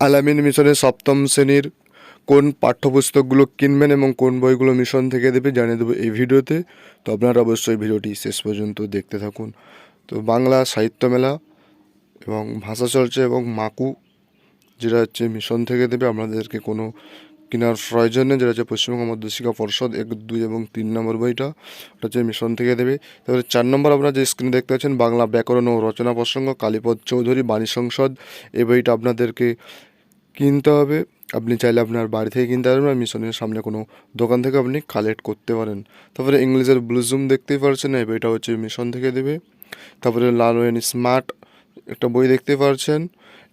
আলামিন মিশনের সপ্তম শ্রেণির কোন পাঠ্যপুস্তকগুলো কিনবেন এবং কোন বইগুলো মিশন থেকে দেবে জানিয়ে দেবো এই ভিডিওতে। তো আপনারা অবশ্যই ভিডিওটি শেষ পর্যন্ত দেখতে থাকুন। তো বাংলা সাহিত্য মেলা এবং ভাষা চর্চা এবং মাকু, যেটা হচ্ছে মিশন থেকে দেবে, আপনাদেরকে কোনো কেনার প্রয়োজন যেটা হচ্ছে পশ্চিমবঙ্গ মধ্যশিক্ষা পর্ষদ এক, দুই এবং তিন নম্বর বইটা, ওটা হচ্ছে মিশন থেকে দেবে। তারপরে চার নম্বর আপনারা যে স্ক্রিনে দেখতে পাচ্ছেন, বাংলা ব্যাকরণ ও রচনা প্রসঙ্গ, কালীপদ চৌধুরী বাণী সংসদ এই বইটা আপনাদেরকে কিনতে হবে। আপনি চাইলে আপনার বাড়ি থেকে কিনতে পারবেন, আর মিশনের সামনে কোনো দোকান থেকে আপনি কালেক্ট করতে পারেন। তারপরে ইংলিশের ব্লুজুম দেখতেই পারছেন, এই বইটা হচ্ছে মিশন থেকে দেবে। তারপরে লালওয়েন স্মার্ট একটা বই দেখতে পারছেন।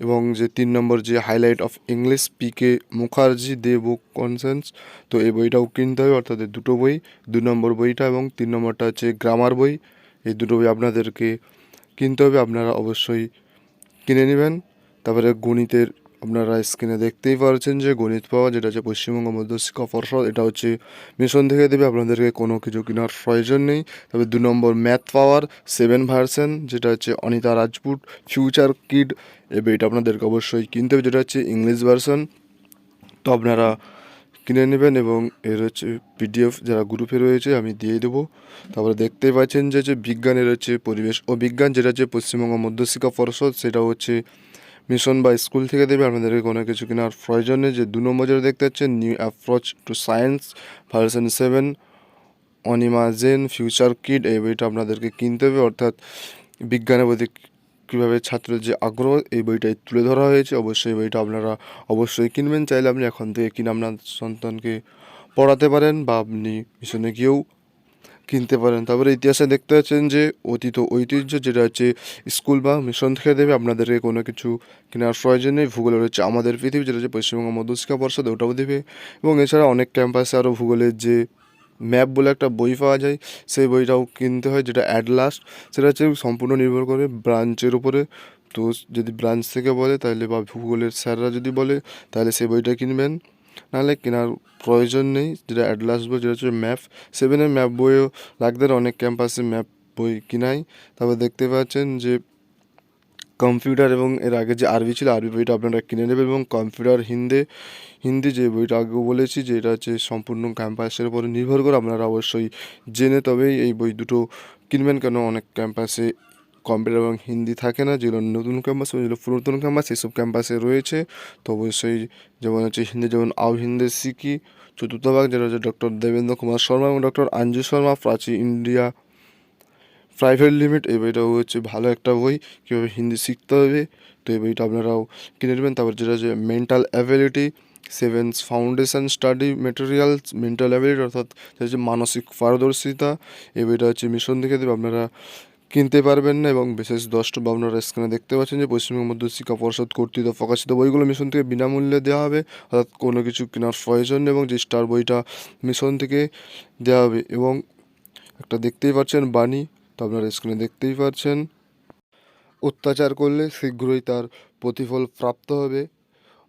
এবং যে তিন নম্বর যে highlight of English P K Mukherjee Dey Book Concern তো এই বইটাও কিনতে হবে, অর্থাৎ দুটো বই, দু নম্বর বইটা এবং তিন নম্বরটা হচ্ছে গ্রামার বই, এই দুটো বই আপনাদেরকে কিনতে হবে, আপনারা অবশ্যই কিনে নেবেন। তারপরে গণিতের আপনারা স্ক্রিনে দেখতেই পারছেন যে গণিত পাওয়া, যেটা হচ্ছে পশ্চিমবঙ্গ মধ্যশিক্ষা পর্ষদ এটা হচ্ছে মিশন থেকে দেবে। আপনাদেরকে কোনো কিছু কেনার প্রয়োজন নেই। তবে দু নম্বর ম্যাথ পাওয়ার সেভেন ভার্সন যেটা হচ্ছে অনিতা রাজপুত ফিউচার কিড এই এটা আপনাদেরকে অবশ্যই কিনতে হবে, যেটা হচ্ছে ইংলিশ ভার্সন তো আপনারা কিনে নেবেন এবং এর হচ্ছে পিডিএফ যারা গ্রুপে রয়েছে, আমি দিয়ে দেবো। তারপরে দেখতেই পাচ্ছেন যে যে বিজ্ঞানের হচ্ছে পরিবেশ ও বিজ্ঞান, যেটা হচ্ছে পশ্চিমবঙ্গ মধ্যশিক্ষা পর্ষদ সেটা হচ্ছে মিশন বা স্কুল থেকে দেবে, আপনাদেরকে কোনো কিছু কেনার প্রয়োজন নেই। যে দু নম্বর যেটা দেখতে পাচ্ছেন new approach to science version seven অনিমাজেন future kid এই বইটা আপনাদেরকে কিনতে হবে। অর্থাৎ বিজ্ঞানের প্রতি কীভাবে ছাত্রের যে আগ্রহ, এই বইটাই তুলে ধরা হয়েছে। অবশ্যই এই বইটা আপনারা অবশ্যই কিনবেন। চাইলে আপনি এখন থেকে কিনে আপনার সন্তানকে পড়াতে পারেন বা আপনি মিশনে গিয়েও কিনতে পারেন। তারপরে ইতিহাসে দেখতে পাচ্ছেন যে অতীত ঐতিহ্য, যেটা হচ্ছে স্কুল বা মিশন থেকে দেবে, আপনাদেরকে কোনো কিছু কেনার প্রয়োজন নেই। ভূগোলের হচ্ছে আমাদের পৃথিবী, যেটা হচ্ছে পশ্চিমবঙ্গ মধ্যশিক্ষা পর্ষদ, ওটাও দেবে। এবং এছাড়া অনেক ক্যাম্পাসে আরও ভূগোলের যে ম্যাপ বলে একটা বই পাওয়া যায়, সেই বইটাও কিনতে হয়, যেটা অ্যাট লাস্ট সেটা হচ্ছে সম্পূর্ণ নির্ভর করে ব্রাঞ্চের উপরে। তো যদি ব্রাঞ্চ থেকে বলে, তাহলে বা ভূগোলের স্যাররা যদি বলে, তাহলে সেই বইটা কিনবেন। নাহলে কেনার প্রয়োজন নেই। যেটা অ্যাটলাস বই, যেটা হচ্ছে ম্যাপ সেভেনের ম্যাপ বইও লাগদের অনেক ক্যাম্পাসে ম্যাপ বই কিনাই। তারপর দেখতে পাচ্ছেন যে কম্পিউটার এবং এর আগে যে আরবি ছিল, আরবি বইটা আপনারা কিনে নেবেন এবং কম্পিউটার হিন্দি হিন্দি যে বইটা আগেও বলেছি, যে এটা হচ্ছে সম্পূর্ণ ক্যাম্পাসের উপরে নির্ভর করে আপনারা অবশ্যই জেনে তবেই এই বই দুটো কিনবেন। কেন অনেক ক্যাম্পাসে কম্পিউটার এবং হিন্দি থাকে না, যেগুলো নতুন ক্যাম্পাস এবং যেগুলো পুরাতন ক্যাম্পাস, এসব ক্যাম্পাসে রয়েছে। তো অবশ্যই যেমন হচ্ছে হিন্দি, যেমন আও হিন্দি শিখি চতুর্থ ভাগ যেটা হচ্ছে ডক্টর দেবেন্দ্র কুমার শর্মা এবং doctor Anju Sharma Prachi India private limited এই বইটাও হচ্ছে ভালো একটা বই। কীভাবে হিন্দি শিখতে হবে, তো এই বইটা আপনারাও কিনে নেবেন। তারপর যেটা হচ্ছে mental ability sevens foundation study materials mental ability অর্থাৎ হচ্ছে মানসিক পারদর্শিতা এই বইটা হচ্ছে মিশন থেকে দেবে। আপনারা কিনতে পারবেন না এবং বিশেষ বা আপনারা স্ক্রিনে দেখতে পাচ্ছেন যে পশ্চিমবঙ্গ মধ্য শিক্ষা পর্ষদ কর্তৃক প্রকাশিত বইগুলো মিশন থেকে বিনামূল্যে দেওয়া হবে। অর্থাৎ কোনো কিছু কেনার প্রয়োজন এবং যে স্টার বইটা মিশন থেকে দেওয়া হবে এবং একটা দেখতেই পাচ্ছেন বাণী, তো আপনারা স্ক্রিনে দেখতেই পাচ্ছেন। অত্যাচার করলে শীঘ্রই তার প্রতিফল প্রাপ্ত হবে।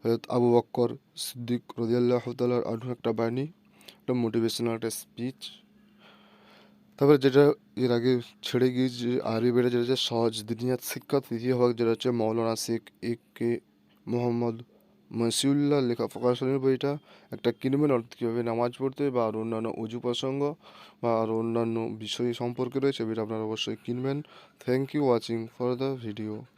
হয়তো আবু বক্কর সিদ্দিক রদিয়াল্লাহ তালার আরও একটা বাণী, একটা মোটিভেশনাল একটা স্পিচ তারপরে যেটা এর আগে ছেড়ে গিয়েছে আরবি বেড়ে যেটা হচ্ছে সহজ দিনিয়াত শিক্ষা তৃতীয় ভাগ যেটা হচ্ছে মৌলানা শেখ এ কে মোহাম্মদ মসিউল্লাহ লেখা প্রকাশনের বইটা একটা কিনবেন অর্থাৎ কীভাবে নামাজ পড়তে বা আর অন্যান্য উজু প্রসঙ্গ বা আর অন্যান্য বিষয় সম্পর্কে রয়েছে বইটা আপনারা অবশ্যই কিনবেন। Thank you watching for the video